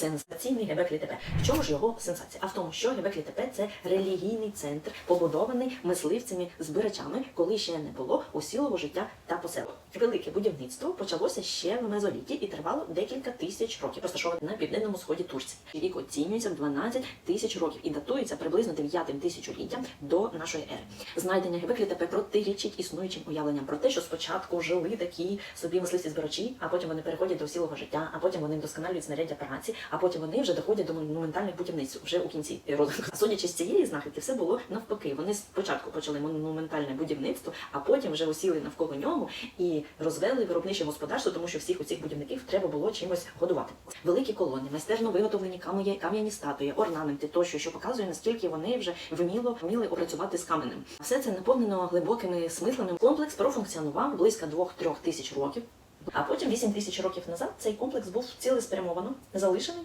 сенсаційний Гебеклі ТП. В чому ж його сенсація? А в тому, що Гебеклі ТП це релігійний центр, побудований мисливцями збирачами, коли ще не було усілого життя та поселок. Велике будівництво почалося ще в мезоліті і тривало декілька тисяч років. Розташоване на південному сході Турції. Вік оцінюється в 12 тисяч років і датується приблизно 9 тисячоліттям до нашої ери. Знайдення Гебеклі ТП протирічить існуючим уявленням про те, що спочатку жили такі собі мисливці збирачі, а потім вони переходять до всілого життя, а потім вони вдосконалюють знаряддя праці, а потім вони вже доходять до монументальних будівництв вже у кінці розвитку. А судячи з цієї знахідки, все було навпаки. Вони спочатку почали монументальне будівництво, а потім вже усіли навколо нього і розвели виробниче господарство, тому що всіх у цих будівників треба було чимось годувати. Великі колони, майстерно виготовлені кам'я- кам'яні статуї, орнаменти тощо, що показує наскільки вони вже вміло вміли опрацювати з каменем. Все це наповнено глибокими смислами. Комплекс профункціонував близько 2-3 тисяч років. А потім 8 тисяч років назад цей комплекс був цілеспрямовано залишений